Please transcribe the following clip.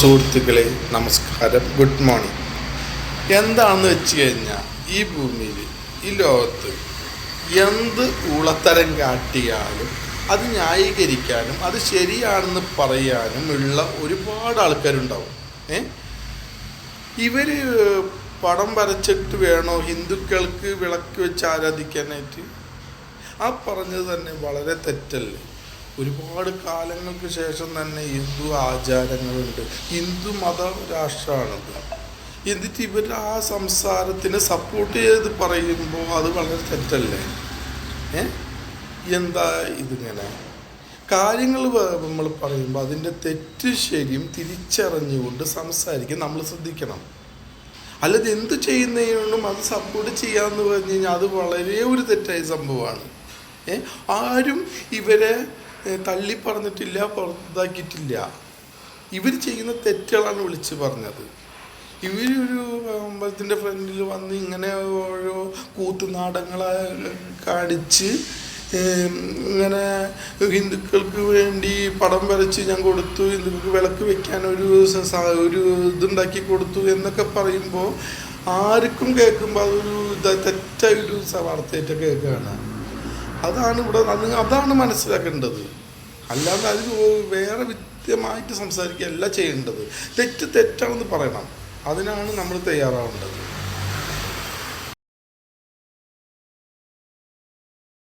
സുഹൃത്തുക്കളെ നമസ്കാരം. Good morning എന്താണെന്ന് വെച്ച് കഴിഞ്ഞാൽ ഈ ഭൂമിയിൽ ഈ ലോകത്ത് എന്ത് ഉളത്തരം കാട്ടിയാലും അത് ന്യായീകരിക്കാനും അത് ശരിയാണെന്ന് പറയാനും ഉള്ള ഒരുപാട് ആൾക്കാരുണ്ടാവും. ഏ? ഇവർ പടം വരച്ചിട്ട് വേണോ ഹിന്ദുക്കൾക്ക് വിളക്ക് വെച്ച് ആരാധിക്കാനായിട്ട്? ആ പറഞ്ഞത് തന്നെ വളരെ തെറ്റല്ലേ? ഒരുപാട് കാലങ്ങൾക്ക് ശേഷം തന്നെ ഹിന്ദു ആചാരങ്ങളുണ്ട്. ഹിന്ദു മത രാഷ്ട്രമാണത് എന്നിട്ട് ഇവർ ആ സംസാരത്തിന് സപ്പോർട്ട് ചെയ്ത് പറയുമ്പോൾ അത് വളരെ തെറ്റല്ലേ? ഏ? എന്താ ഇതിങ്ങനെ? കാര്യങ്ങൾ നമ്മൾ പറയുമ്പോൾ അതിന്റെ തെറ്റ് ശരിയും തിരിച്ചറിഞ്ഞുകൊണ്ട് സംസാരിക്കാൻ നമ്മൾ ശ്രദ്ധിക്കണം. അല്ലാതെ എന്ത് ചെയ്യുന്നതിനും അത് സപ്പോർട്ട് ചെയ്യാമെന്ന് പറഞ്ഞു കഴിഞ്ഞാൽ അത് വളരെ ഒരു തെറ്റായ സംഭവമാണ്. ആരും ഇവരെ തള്ളി പറഞ്ഞിട്ടില്ല പുറത്താക്കിയിട്ടില്ല. ഇവർ ചെയ്യുന്ന തെറ്റുകളാണ് വിളിച്ച് പറഞ്ഞത്. ഇവരൊരു അമ്പലത്തിന്റെ ഫ്രണ്ടിൽ വന്ന് ഇങ്ങനെ ഓരോ കൂത്തുനാടങ്ങളെ കാണിച്ച് ഇങ്ങനെ ഹിന്ദുക്കൾക്ക് വേണ്ടി പടം വരച്ച് ഞാൻ കൊടുത്തു ഹിന്ദുക്കൾക്ക് വിളക്ക് വെക്കാൻ ഒരു ഒരു ഇതുണ്ടാക്കി കൊടുത്തു എന്നൊക്കെ പറയുമ്പോൾ ആർക്കും കേൾക്കുമ്പോൾ അതൊരു തെറ്റായൊരു വാർത്തയായിട്ട് കേൾക്കുകയാണ്. അതാണ് ഇവിടെ അത് അതാണ് മനസ്സിലാക്കേണ്ടത്. അല്ലാതെ അതിന് വേറെ വ്യക്തമായിട്ട് സംസാരിക്കുകയല്ല ചെയ്യേണ്ടത്. തെറ്റ് തെറ്റാണെന്ന് പറയണം. അതിനാണ് നമ്മൾ തയ്യാറാവേണ്ടത്.